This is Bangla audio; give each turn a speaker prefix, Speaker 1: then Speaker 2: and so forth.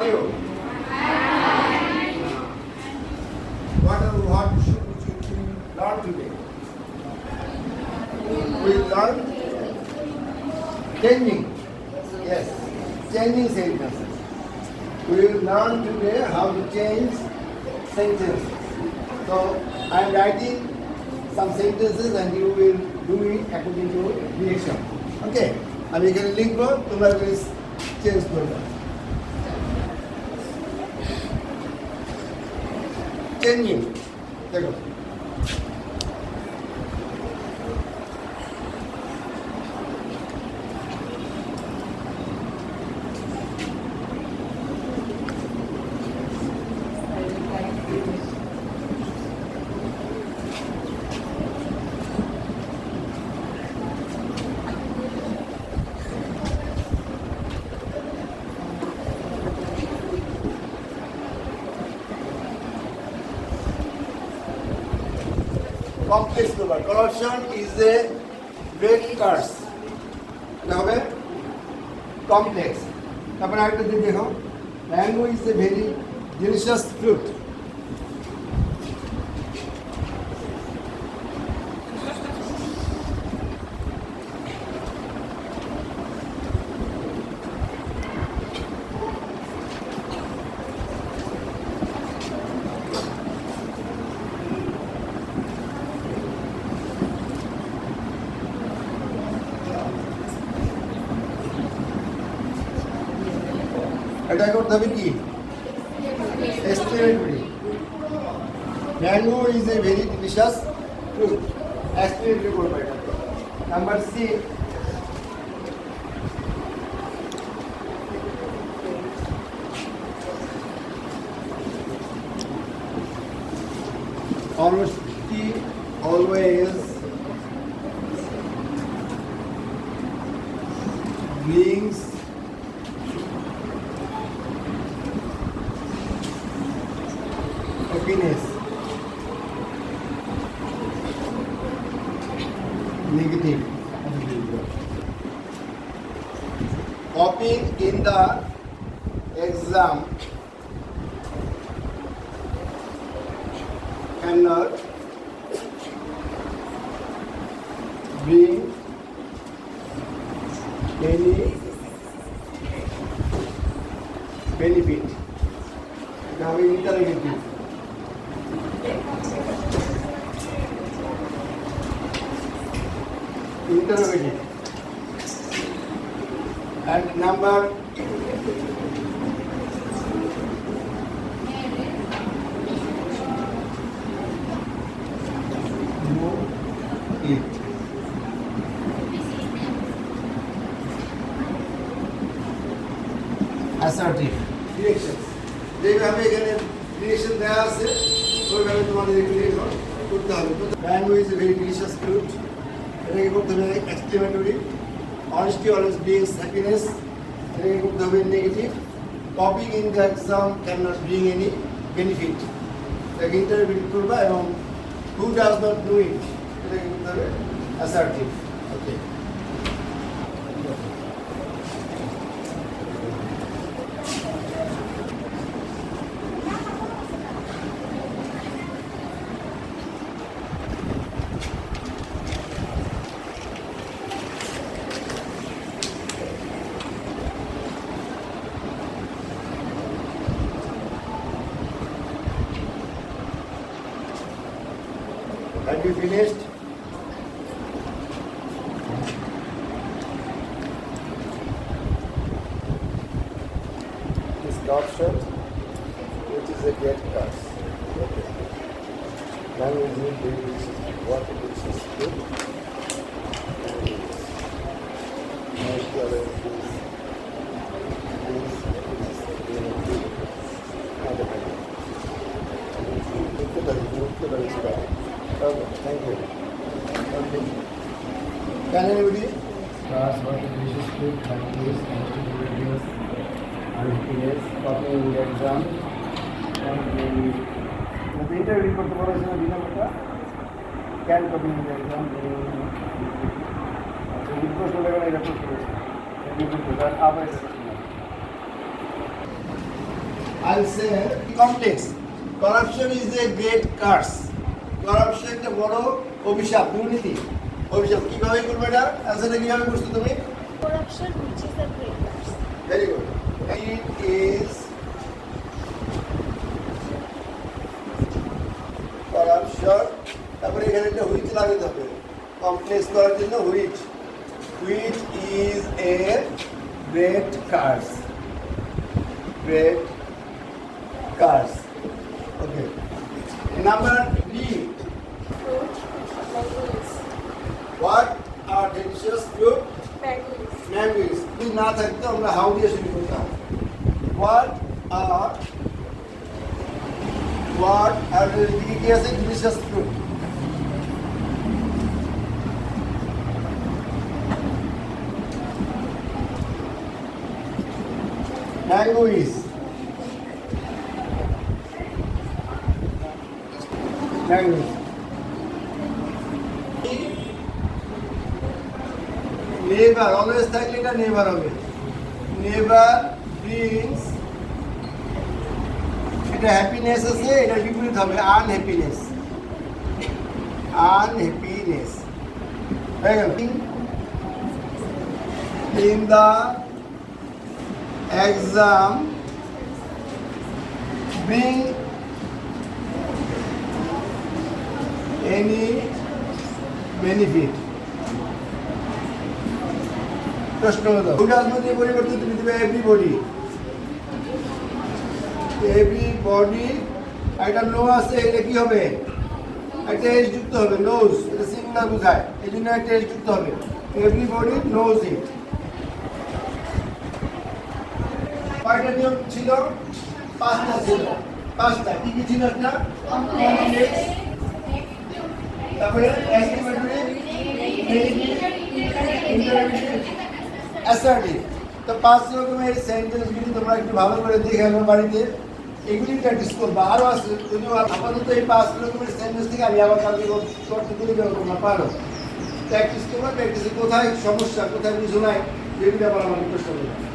Speaker 1: you? What are what should we learn today? We learn changing. Yes, changing sentences. We will learn today how to change sentences. So I am writing some sentences and you will do it according to direction. Okay? আমি এখানে লিখবো তোমরা প্লিজ চেঞ্জ করবে চেঞ্জিং দেখো complex number corruption is a great curse এটা হবে কমপ্লেক্স তারপরে আরেকটা দিন দেখো mango is a very delicious fruit এটা করতে হবে কি? Explanatory mango is a very delicious fruit explanatory করব এটা number C Honesty always brings Negative. Copying in the exam cannot interrogative. And number no it. Assertive. Directions. যেভাবে এখানে ডিরেকশন দেওয়া আছে ওইভাবে তোমাদের ডিরেকশন করতে হবে mango is a very delicious fruit এটাকে করতে হবে exclamatory honesty always brings happiness এটাকে করতে হবে negative copying in the exam can not bring any benefit এটাকে ইন্টারভিউ করবা এবং who does not do it এটাকে করতে হবে assertive Have you finished. This top shell, which is a gate pass. Okay. Now we need the what it is. Thank you okay can anybody
Speaker 2: Class what is delicious food, happiness, constitutiveness, and happiness, copying in the exam, and the
Speaker 1: interview করতে বলেছে না বিনামূল্যটা ক্যান কপি ইন এক্সাম আচ্ছা এই প্রশ্ন দেখেন এটা প্রশ্ন করেছে আবার I'll say complex. Corruption is a great curse. Corruption একটা বড় অভিশাপ দুর্নীতি। অভিশাপ কীভাবে করবে এটা? অ্যান্সারটা কীভাবে করছ তুমি?
Speaker 3: Corruption, which is the great curse.
Speaker 1: Very good it is corruption তারপরে এখানে একটা হুইচ লাগাতে হবে। কমপ্লেক্স করার জন্য which which is a great curse great curse okay number B
Speaker 3: Fruit, mangoes.
Speaker 1: What are delicious fruit
Speaker 3: Mangoes.
Speaker 1: Language যদি না থাকতো আমরা হাউ দিয়ে শুরু করতাম। হোয়াট আর হোয়াট আর দিকে কি আছে delicious fruit language language never always থাকলে এটা নেভার হবে। নেভার ব্রিংস এটা হ্যাপিনেস আছে, এটা বিপরীত হবে আনহ্যাপিনেস আনহ্যাপিনেস হয়ে গেল। In the exam bring any benefit প্রশ্ন হলো মধ্যে পরিবর্তন তুমি দেবে এভরিবডি এভরিবডি একটা নো আছে, এটা কি হবে? একটা এস যুক্ত হবে নোজ এটা সিঙ্গুলার বোঝায়। এই জন্য একটা এস যুক্ত হবে। এভরিবডি নোজ ইট কয়টা নিয়ম ছিল? পাঁচটা ছিল। পাঁচটা। কি কি ছিল একটা? তারপরে এস্টিমেটরি অ্যাসার্টিভ তো পাঁচ রকমের সেন্টেন্সগুলি তোমরা একটু ভালো করে দেখে আমার বাড়িতে। এগুলি প্র্যাকটিস করব আরও আছে যদিও আপাতত এই পাঁচ রকমের সেন্টেন্স থেকে আমি আবার কালকে করতে করে দেবো তোমরা, পারো। প্র্যাকটিস করব প্র্যাকটিসে কোথায় সমস্যা, কোথায় কিছু নাই যেগুলি আবার আমাকে প্রশ্ন করবে।